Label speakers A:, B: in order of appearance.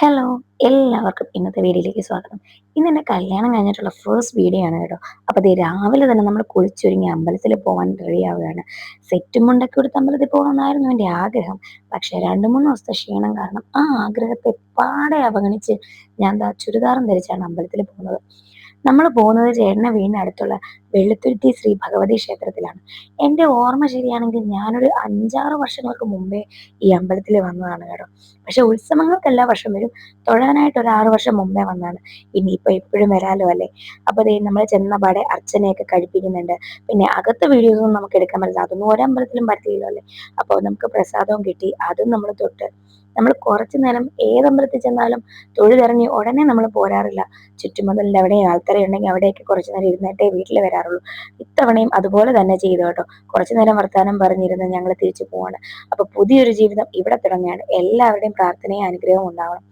A: Hello എല്ലാവർക്കും ഇന്നത്തെ വീഡിയോയിലേക്ക് സ്വാഗതം. ഇന്ന് എന്റെ കല്യാണം കഴിഞ്ഞിട്ടുള്ള ഫസ്റ്റ് വീഡിയോ ആണ് കേട്ടോ. അപ്പോൾ ഇത് രാവിലെ തന്നെ നമ്മൾ കുളിച്ചൊരുങ്ങി അമ്പലത്തിൽ പോകാൻ റെഡിയാവുകയാണ് സെറ്റും മുണ്ടൊക്കെ എടുത്ത് അമ്പലത്തിൽ പോകണമെന്നായിരുന്നു എന്റെ ആഗ്രഹം. പക്ഷേ രണ്ട് മൂന്ന് ദിവസത്തെ ക്ഷീണം കാരണം ആ ആഗ്രഹത്തെ പാടെ അവഗണിച്ച് ഞാൻ ചുരിദാറും ധരിച്ചാണ് അമ്പലത്തിൽ പോകുന്നത്. നമ്മൾ പോകുന്നത് ചേട്ടന്റെ വീടിന് അടുത്തുള്ള വെള്ളുത്തുരുത്തി ശ്രീ ഭഗവതി ക്ഷേത്രത്തിലാണ്. എന്റെ ഓർമ്മ ശരിയാണെങ്കിൽ ഞാനൊരു അഞ്ചാറ് വർഷങ്ങൾക്ക് മുമ്പേ ഈ അമ്പലത്തിൽ വന്നതാണ് കേട്ടോ. പക്ഷെ ഉത്സവങ്ങൾക്ക് എല്ലാ വർഷം വരും. തൊഴാനായിട്ട് ഒരു ആറ് വർഷം മുമ്പേ വന്നതാണ്. ഇനിയിപ്പോൾ എപ്പോഴും വരാലോ അല്ലേ? അപ്പോൾ ദേ നമ്മൾ ചെന്ന പാടെ അർച്ചനയൊക്കെ കഴിപ്പിക്കുന്നുണ്ട്. പിന്നെ അകത്ത് വീഡിയോസൊന്നും നമുക്ക് എടുക്കാൻ പറ്റില്ല. അതൊന്നും ഒരമ്പലത്തിലും പറ്റില്ലല്ലോ അല്ലേ? അപ്പോൾ നമുക്ക് പ്രസാദവും കിട്ടി. അതും നമ്മൾ തൊട്ട് നമ്മൾ കുറച്ചു നേരം ഏതമ്പലത്തിൽ ചെന്നാലും തൊഴിലിറങ്ങി ഉടനെ നമ്മൾ പോരാറില്ല. ചുറ്റുമതിലിന്റെ എവിടെയും ആൾക്കാരെ ഉണ്ടെങ്കിൽ അവിടെയൊക്കെ കുറച്ചു നേരം ഇരുന്നിട്ടേ വീട്ടിൽ വരാറുള്ളൂ. ഇത്തവണയും അതുപോലെ തന്നെ ചെയ്തു കേട്ടോ. കുറച്ചു നേരം വർത്താനം പറഞ്ഞിരുന്ന് ഞങ്ങൾ തിരിച്ചു പോവാണ്. അപ്പൊ പുതിയൊരു ജീവിതം ഇവിടെ തുടങ്ങുകയാണ്. എല്ലാവരുടെയും പ്രാർത്ഥനയും അനുഗ്രഹവും ഉണ്ടാവണം.